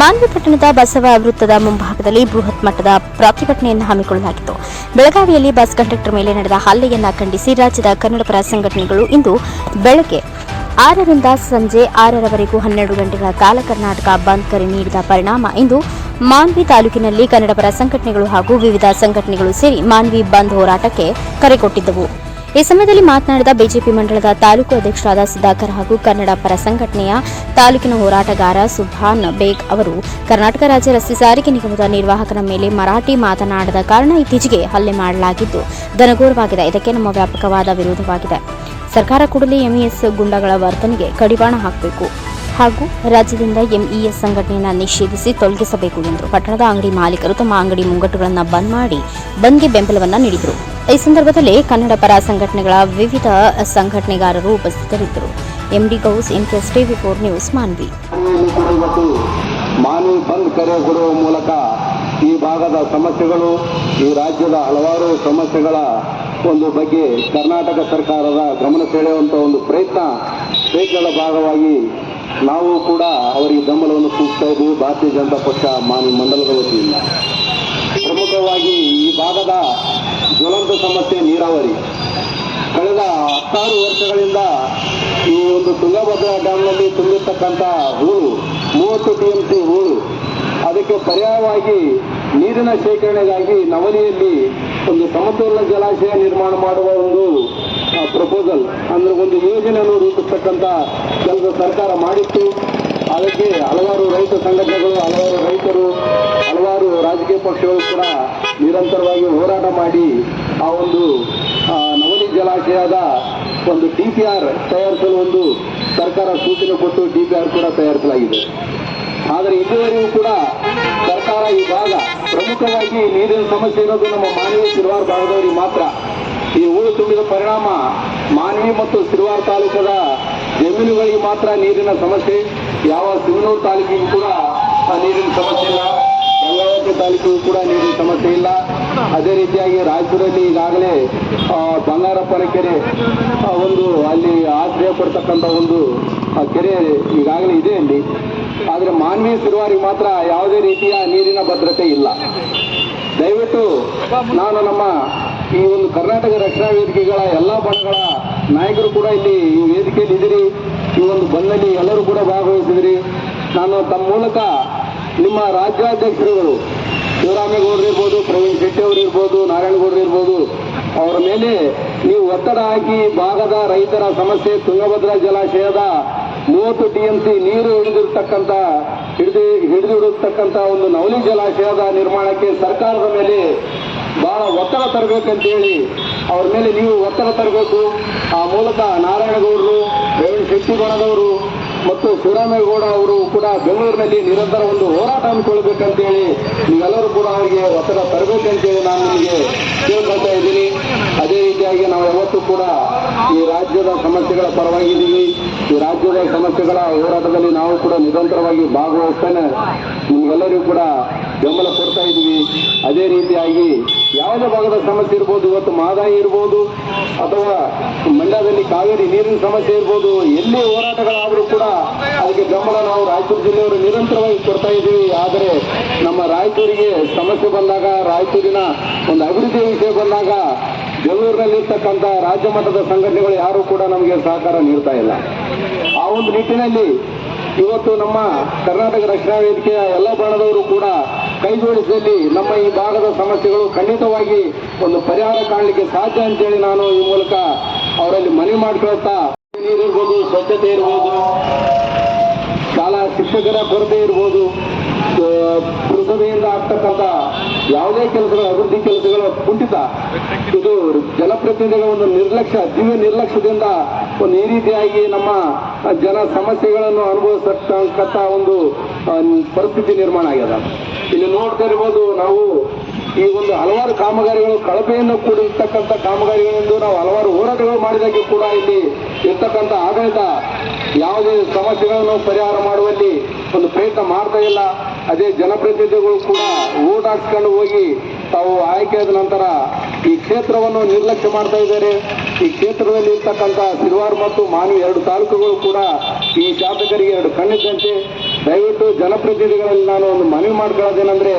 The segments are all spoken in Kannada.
ಮಾನ್ವಿ ಪಟ್ಟಣದ ಬಸವ ವೃತ್ತದ ಮುಂಭಾಗದಲ್ಲಿ ಬೃಹತ್ ಮಟ್ಟದ ಪ್ರತಿಭಟನೆಯನ್ನು ಹಮ್ಮಿಕೊಳ್ಳಲಾಗಿತ್ತು. ಬೆಳಗಾವಿಯಲ್ಲಿ ಬಸ್ ಕಂಡಕ್ಟರ್ ಮೇಲೆ ನಡೆದ ಹಲ್ಲೆಯನ್ನು ಖಂಡಿಸಿ ರಾಜ್ಯದ ಕನ್ನಡಪರ ಸಂಘಟನೆಗಳು ಇಂದು ಬೆಳಗ್ಗೆ ಆರರಿಂದ ಸಂಜೆ ಆರರವರೆಗೂ ಹನ್ನೆರಡು ಗಂಟೆಗಳ ಕಾಲ ಕರ್ನಾಟಕ ಬಂದ್ ಕರೆ ನೀಡಿದ ಪರಿಣಾಮ ಇಂದು ಮಾನ್ವಿ ತಾಲೂಕಿನಲ್ಲಿ ಕನ್ನಡಪರ ಸಂಘಟನೆಗಳು ಹಾಗೂ ವಿವಿಧ ಸಂಘಟನೆಗಳು ಸೇರಿ ಮಾನ್ವಿ ಬಂದ್ ಹೋರಾಟಕ್ಕೆ ಕರೆ ಕೊಟ್ಟಿದ್ದವು ಈ ಸಮಯದಲ್ಲಿ ಮಾತನಾಡಿದ ಬಿಜೆಪಿ ಮಂಡಳದ ತಾಲೂಕು ಅಧ್ಯಕ್ಷರಾದ ಸುಧಾಕರ್ ಹಾಗೂ ಕನ್ನಡ ಪರ ಸಂಘಟನೆಯ ತಾಲೂಕಿನ ಹೋರಾಟಗಾರ ಸುಭಾನ್ ಬೇಗ್ ಅವರು ಕರ್ನಾಟಕ ರಾಜ್ಯ ರಸ್ತೆ ಸಾರಿಗೆ ನಿಗಮದ ನಿರ್ವಾಹಕನ ಮೇಲೆ ಮರಾಠಿ ಮಾತನಾಡದ ಕಾರಣ ಇತ್ತೀಚೆಗೆ ಹಲ್ಲೆ ಮಾಡಲಾಗಿದ್ದು ದನಗೋರವಾಗಿದೆ ಇದಕ್ಕೆ ನಮ್ಮ ವ್ಯಾಪಕವಾದ ವಿರೋಧವಾಗಿದೆ. ಸರ್ಕಾರ ಕೂಡಲೇ ಎಂಇಎಸ್ ಗುಂಡಗಳ ವರ್ತನೆಗೆ ಕಡಿವಾಣ ಹಾಕಬೇಕು. ಹಾಗೂ ರಾಜ್ಯದಿಂದ ಎಂಇಎಸ್ ಸಂಘಟನೆಯನ್ನು ನಿಷೇಧಿಸಿ ತೊಲಗಿಸಬೇಕು ಎಂದರು ಪಟ್ಟಣದ ಅಂಗಡಿ ಮಾಲೀಕರು ತಮ್ಮ ಅಂಗಡಿ ಮುಂಗಟ್ಟುಗಳನ್ನು ಬಂದ್ ಮಾಡಿ ಬಂದ್ಗೆ ಬೆಂಬಲವನ್ನು ನೀಡಿದರು. ಈ ಸಂದರ್ಭದಲ್ಲಿ ಕನ್ನಡ ಪರ ಸಂಘಟನೆಗಳ ವಿವಿಧ ಸಂಘಟನೆಗಾರರು ಉಪಸ್ಥಿತರಿದ್ದರು. MD Ghouse MKS TV four news, Manvi. Manvi bandh ಕರೆ ಮೂಲಕ ಈ ಭಾಗದ ಸಮಸ್ಯೆಗಳು, ಈ ರಾಜ್ಯದ ಹಲವಾರು ಸಮಸ್ಯೆಗಳ ಒಂದು ಬಗ್ಗೆ ಕರ್ನಾಟಕ ಸರ್ಕಾರದ ಗಮನ ಸೆಳೆಯುವಂತಹ ಒಂದು ಪ್ರಯತ್ನ ಪ್ರಯತ್ನದ ಭಾಗವಾಗಿ ನಾವು ಕೂಡ ಅವರಿಗೆ ಬೆಂಬಲವನ್ನು ಸೂಚಿಸ್ತಾ ಇದ್ದೀವಿ. ಭಾರತೀಯ ಜನತಾ ಪಕ್ಷ ಮಾನ್ಯ ಮಂಡಲದ ವತಿಯಿಂದ. ಪ್ರಮುಖವಾಗಿ ಈ ಭಾಗದ ಜ್ವಲಂತ ಸಮಸ್ಯೆ ನೀರಾವರಿ. ಕಳೆದ ಹತ್ತಾರು ವರ್ಷಗಳಿಂದ ಈ ಒಂದು ತುಂಗಭದ್ರಾ ಡ್ಯಾಮ್ನಲ್ಲಿ ತುಂಬಿರ್ತಕ್ಕಂಥ ಹೂಳು, ಮೂವತ್ತು ಟಿ ಎಂ ಸಿ ಹೂಳು, ಅದಕ್ಕೆ ಪರ್ಯಾಯವಾಗಿ ನೀರಿನ ಶೇಖರಣೆಗಾಗಿ ನವಲಿಯಲ್ಲಿ ಒಂದು ಸಮತೋಲನ ಜಲಾಶಯ ನಿರ್ಮಾಣ ಮಾಡುವ ಒಂದು ಪ್ರಪೋಸಲ್ ಅಂದ್ರೆ ಒಂದು ಯೋಜನೆಯನ್ನು ರೂಪಿಸ್ತಕ್ಕಂಥ ಸರ್ಕಾರ ಮಾಡಿತ್ತು. ಅದಕ್ಕೆ ಹಲವಾರು ರೈತ ಸಂಘಟನೆಗಳು, ಹಲವಾರು ರೈತರು, ಹಲವಾರು ರಾಜಕೀಯ ಪಕ್ಷಗಳು ಕೂಡ ನಿರಂತರವಾಗಿ ಹೋರಾಟ ಮಾಡಿ ಆ ಒಂದು ನವನಿ ಜಲಾಶಯದ ಒಂದು ಡಿ ಪಿ ಆರ್ ತಯಾರಿಸಲು ಒಂದು ಸರ್ಕಾರ ಸೂಚನೆ ಕೊಟ್ಟು ಡಿ ಪಿ ಆರ್ ಕೂಡ ತಯಾರಿಸಲಾಗಿದೆ. ಆದರೆ ಇದುವರೆಗೂ ಕೂಡ ಸರ್ಕಾರ ಈ ಭಾಗ ಪ್ರಮುಖವಾಗಿ ನೀರಿನ ಸಮಸ್ಯೆ ಇರೋದು ನಮ್ಮ ಮಾನವೀಯ ಸಿರುವಾರ ಭಾಗದವರಿಗೆ ಮಾತ್ರ. ಈ ಹೂಳು ತುಂಬಿದ ಪರಿಣಾಮ ಮಾನ್ವಿ ಮತ್ತು ಸಿರುವಾರ ತಾಲೂಕದ ಜಮೀನುಗಳಿಗೆ ಮಾತ್ರ ನೀರಿನ ಸಮಸ್ಯೆ. ಯಾವ ಸಿಮನೂರು ತಾಲೂಕಿಗೂ ಕೂಡ ಆ ನೀರಿನ ಸಮಸ್ಯೆ ಇಲ್ಲ. ಗಂಗಾವತಿ ತಾಲೂಕಿಗೂ ಕೂಡ ನೀರಿನ ಸಮಸ್ಯೆ ಇಲ್ಲ. ಅದೇ ರೀತಿಯಾಗಿ ರಾಯಚೂರಲ್ಲಿ ಈಗಾಗಲೇ ಬಂಗಾರಪ್ಪನ ಕೆರೆ ಒಂದು ಅಲ್ಲಿ ಆಶ್ರಯ ಪಡ್ತಕ್ಕಂಥ ಒಂದು ಕೆರೆ ಈಗಾಗಲೇ ಇದೆ ಅಲ್ಲಿ. ಆದರೆ ಮಾನವೀಯ ಸಿರುವಾರಿಗೆ ಮಾತ್ರ ಯಾವುದೇ ರೀತಿಯ ನೀರಿನ ಭದ್ರತೆ ಇಲ್ಲ. ದಯವಿಟ್ಟು ನಾನು ನಮ್ಮ ಈ ಒಂದು ಕರ್ನಾಟಕ ರಕ್ಷಣಾ ವೇದಿಕೆಗಳ ಎಲ್ಲ ಬಣಗಳ ನಾಯಕರು ಕೂಡ ಇಲ್ಲಿ ಈ ವೇದಿಕೆಯಲ್ಲಿ ಇದ್ದೀರಿ. ಈ ಒಂದು ಬಂದಲ್ಲಿ ಎಲ್ಲರೂ ಕೂಡ ಭಾಗವಹಿಸಿದಿರಿ ನಾನು ತಮ್ಮ ಮೂಲಕ ನಿಮ್ಮ ರಾಜ್ಯಾಧ್ಯಕ್ಷರುಗಳು, ಶಿವರಾಮೇಗೌಡರು ಇರ್ಬೋದು, ಪ್ರವೀಣ್ ಶೆಟ್ಟಿ ಅವರು ಇರ್ಬೋದು, ನಾರಾಯಣಗೌಡರು ಇರ್ಬೋದು, ಅವರ ಮೇಲೆ ನೀವು ಒತ್ತಡ ಹಾಕಿ ಭಾಗದ ರೈತರ ಸಮಸ್ಯೆ, ತುಂಗಭದ್ರಾ ಜಲಾಶಯದ ಮೂವತ್ತು ಟಿಎಂಸಿ ನೀರು ಹಿಡಿದಿರ್ತಕ್ಕಂಥ ಹಿಡಿದು ಹಿಡಿದಿಡತಕ್ಕಂಥ ಒಂದು ನವಲಿ ಜಲಾಶಯದ ನಿರ್ಮಾಣಕ್ಕೆ ಸರ್ಕಾರದ ಮೇಲೆ ಬಹಳ ಒತ್ತಡ ತರಬೇಕಂತೇಳಿ ಅವ್ರ ಮೇಲೆ ನೀವು ಒತ್ತಡ ತರಬೇಕು. ಆ ಮೂಲಕ ನಾರಾಯಣಗೌಡರು ರೇವಣ ಶೆಟ್ಟಿ ಬಣದವರು ಮತ್ತು ಶಿವರಾಮೇಗೌಡ ಅವರು ಕೂಡ ಬೆಂಗಳೂರಿನಲ್ಲಿ ನಿರಂತರ ಒಂದು ಹೋರಾಟ ಹಮ್ಮಿಕೊಳ್ಬೇಕಂತೇಳಿ ನೀವೆಲ್ಲರೂ ಕೂಡ ಅವರಿಗೆ ಒತ್ತಡ ತರಬೇಕಂತೇಳಿ ನಾನು ನಿಮಗೆ ಕೇಳ್ಕೊಳ್ತಾ ಇದ್ದೀನಿ. ಅದೇ ರೀತಿಯಾಗಿ ನಾವು ಯಾವತ್ತೂ ಕೂಡ ಈ ರಾಜ್ಯದ ಸಮಸ್ಯೆಗಳ ಪರವಾಗಿದ್ದೀವಿ. ಈ ರಾಜ್ಯದ ಸಮಸ್ಯೆಗಳ ಹೋರಾಟದಲ್ಲಿ ನಾವು ಕೂಡ ನಿರಂತರವಾಗಿ ಭಾಗವಹಿಸ್ತೇನೆ. ನಿಮಗೆಲ್ಲರಿಗೂ ಕೂಡ ಬೆಂಬಲ ಕೊಡ್ತಾ ಇದ್ದೀವಿ. ಅದೇ ರೀತಿಯಾಗಿ ಯಾವುದೇ ಭಾಗದ ಸಮಸ್ಯೆ ಇರ್ಬೋದು, ಇವತ್ತು ಮಾದಾಯಿ ಇರ್ಬೋದು, ಅಥವಾ ಮಂಡ್ಯದಲ್ಲಿ ಕಾವೇರಿ ನೀರಿನ ಸಮಸ್ಯೆ ಇರ್ಬೋದು, ಎಲ್ಲಿ ಹೋರಾಟಗಳಾದರೂ ಕೂಡ ಅದಕ್ಕೆ ಬೆಂಬಲ ನಾವು ರಾಯಚೂರು ಜಿಲ್ಲೆಯವರು ನಿರಂತರವಾಗಿ ಕೊಡ್ತಾ ಇದ್ದೀವಿ. ಆದರೆ ನಮ್ಮ ರಾಯಚೂರಿಗೆ ಸಮಸ್ಯೆ ಬಂದಾಗ ರಾಯಚೂರಿನ ಒಂದು ಅಭಿವೃದ್ಧಿ ವಿಷಯ ಬಂದಾಗ, ಬೆಂಗಳೂರಿನಲ್ಲಿರ್ತಕ್ಕಂಥ ರಾಜ್ಯ ಮಟ್ಟದ ಸಂಘಟನೆಗಳು ಯಾರು ಕೂಡ ನಮಗೆ ಸಹಕಾರ ನೀಡ್ತಾ ಇಲ್ಲ. ಆ ಒಂದು ನಿಟ್ಟಿನಲ್ಲಿ ಇವತ್ತು ನಮ್ಮ ಕರ್ನಾಟಕ ರಕ್ಷಣಾ ವೇದಿಕೆಯ ಎಲ್ಲ ಬಣದವರು ಕೂಡ ಕೈ ಜೋಡಿಸಿದಲ್ಲಿ ನಮ್ಮ ಈ ಭಾಗದ ಸಮಸ್ಯೆಗಳು ಖಂಡಿತವಾಗಿ ಒಂದು ಪರಿಹಾರ ಕಾಣಲಿಕ್ಕೆ ಸಾಧ್ಯ ಅಂತೇಳಿ ನಾನು ಈ ಮೂಲಕ ಅವರಲ್ಲಿ ಮನವಿ ಮಾಡ್ಕೊಳ್ತಾ ನೀರಿರ್ಬೋದು ಸ್ವಚ್ಛತೆ ಇರ್ಬೋದು, ಶಾಲಾ ಶಿಕ್ಷಕರ ಕೊರತೆ ಇರ್ಬೋದು ಪುರಸಭೆಯಿಂದ ಆಗ್ತಕ್ಕಂಥ ಯಾವುದೇ ಕೆಲಸಗಳ, ಅಭಿವೃದ್ಧಿ ಕೆಲಸಗಳ ಕುಂಠಿತ. ಇದು ಜನಪ್ರತಿನಿಧಿಗಳ ಒಂದು ನಿರ್ಲಕ್ಷ್ಯ, ದಿವ್ಯ ನಿರ್ಲಕ್ಷ್ಯದಿಂದ ಒಂದು ಈ ರೀತಿಯಾಗಿ ನಮ್ಮ ಜನ ಸಮಸ್ಯೆಗಳನ್ನು ಅನುಭವಿಸತಕ್ಕಂಥ ಒಂದು ಪರಿಸ್ಥಿತಿ ನಿರ್ಮಾಣ ಆಗ್ಯದ. ಇಲ್ಲಿ ನೋಡ್ತಾ ಇರ್ಬೋದು, ನಾವು ಈ ಒಂದು ಹಲವಾರು ಕಾಮಗಾರಿಗಳು, ಕಳಪೆಯನ್ನು ಕೂಡಿರ್ತಕ್ಕಂಥ ಕಾಮಗಾರಿಗಳೆಂದು ನಾವು ಹಲವಾರು ಹೋರಾಟಗಳು ಮಾಡಿದಾಗೆ ಕೂಡ ಇಲ್ಲಿ ಇರ್ತಕ್ಕಂಥ ಆಡಳಿತ ಯಾವುದೇ ಸಮಸ್ಯೆಗಳನ್ನು ಪರಿಹಾರ ಮಾಡುವಲ್ಲಿ ಒಂದು ಪ್ರಯತ್ನ ಮಾಡ್ತಾ ಇಲ್ಲ. ಅದೇ ಜನಪ್ರತಿನಿಧಿಗಳು ಕೂಡ ಓಟ್ ಹಾಕ್ಸ್ಕೊಂಡು ಹೋಗಿ ತಾವು ಆಯ್ಕೆಯಾದ ನಂತರ ಈ ಕ್ಷೇತ್ರವನ್ನು ನಿರ್ಲಕ್ಷ್ಯ ಮಾಡ್ತಾ ಇದ್ದಾರೆ. ಈ ಕ್ಷೇತ್ರದಲ್ಲಿ ಇರ್ತಕ್ಕಂಥ ಸಿಲ್ವಾರ್ ಮತ್ತು ಮಾನವಿ ಎರಡು ತಾಲೂಕುಗಳು ಕೂಡ ಈ ಶಾಸಕರಿಗೆ ಎರಡು ಕಣ್ಣಿದ್ದಂತೆ. ದಯವಿಟ್ಟು ಜನಪ್ರತಿನಿಧಿಗಳಲ್ಲಿ ನಾನು ಒಂದು ಮನವಿ ಮಾಡ್ಕೊಳ್ಳೋದೇನೆಂದ್ರೆ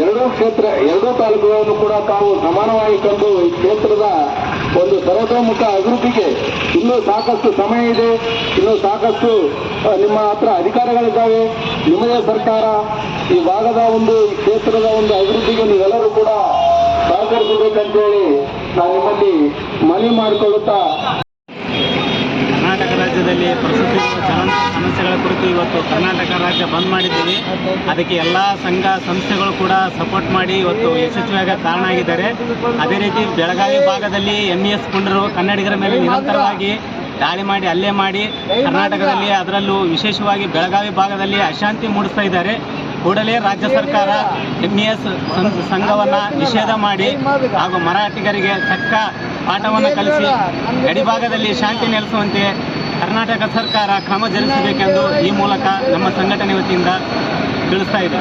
ಎರಡೂ ಕ್ಷೇತ್ರ, ಎರಡೂ ತಾಲೂಕುಗಳನ್ನು ಕೂಡ ತಾವು ಸಮಾನವಾಗಿ ಕಂಡು ಈ ಕ್ಷೇತ್ರದ ಒಂದು ಸರ್ವತೋಮುಖ ಅಭಿವೃದ್ಧಿಗೆ ಇನ್ನೂ ಸಾಕಷ್ಟು ಸಮಯ ಇದೆ. ಇನ್ನೂ ಸಾಕಷ್ಟು ನಿಮ್ಮ ಹತ್ರ ಅಧಿಕಾರಿಗಳಿದ್ದಾವೆ. ನಿಮ್ಮದೇ ಸರ್ಕಾರ ಈ ಭಾಗದ ಒಂದು, ಈ ಕ್ಷೇತ್ರದ ಒಂದು ಅಭಿವೃದ್ಧಿಗೆ ನೀವೆಲ್ಲರೂ ಕೂಡ ಸಹಕರಿಸಬೇಕಂತೇಳಿ ನಾನು ನಿಮ್ಮಲ್ಲಿ ಮನವಿ ಮಾಡಿಕೊಳ್ಳುತ್ತಾ ರಾಜ್ಯದಲ್ಲಿ ಪ್ರಸ್ತುತ ಜನ ಸಮಸ್ಯೆಗಳ ಕುರಿತು ಇವತ್ತು ಕರ್ನಾಟಕ ರಾಜ್ಯ ಬಂದ್ ಮಾಡಿದ್ದೀವಿ. ಅದಕ್ಕೆ ಎಲ್ಲ ಸಂಘ ಸಂಸ್ಥೆಗಳು ಕೂಡ ಸಪೋರ್ಟ್ ಮಾಡಿ ಇವತ್ತು ಯಶಸ್ವಿಯಾಗ ಕಾರಣ ಆಗಿದ್ದಾರೆ. ಅದೇ ರೀತಿ ಬೆಳಗಾವಿ ಭಾಗದಲ್ಲಿ ಎಂ ಇ ಎಸ್ ಪುಂಡರು ಕನ್ನಡಿಗರ ಮೇಲೆ ನಿರಂತರವಾಗಿ ದಾಳಿ ಮಾಡಿ, ಹಲ್ಲೆ ಮಾಡಿ ಕರ್ನಾಟಕದಲ್ಲಿ ಅದರಲ್ಲೂ ವಿಶೇಷವಾಗಿ ಬೆಳಗಾವಿ ಭಾಗದಲ್ಲಿ ಅಶಾಂತಿ ಮೂಡಿಸ್ತಾ ಇದ್ದಾರೆ. ಕೂಡಲೇ ರಾಜ್ಯ ಸರ್ಕಾರ ಎಂ ಇ ಎಸ್ ಸಂಘವನ್ನು ನಿಷೇಧ ಮಾಡಿ ಹಾಗೂ ಮರಾಠಿಗರಿಗೆ ತಕ್ಕ ಪಾಠವನ್ನು ಕಲಿಸಿ ಗಡಿಭಾಗದಲ್ಲಿ ಶಾಂತಿ ನೆಲೆಸುವಂತೆ ಕರ್ನಾಟಕ ಸರ್ಕಾರ ಕ್ರಮ ಜರುಗಿಸಬೇಕೆಂದು ಈ ಮೂಲಕ ನಮ್ಮ ಸಂಘಟನೆ ವತಿಯಿಂದ ತಿಳಿಸ್ತಾ ಇದೆ.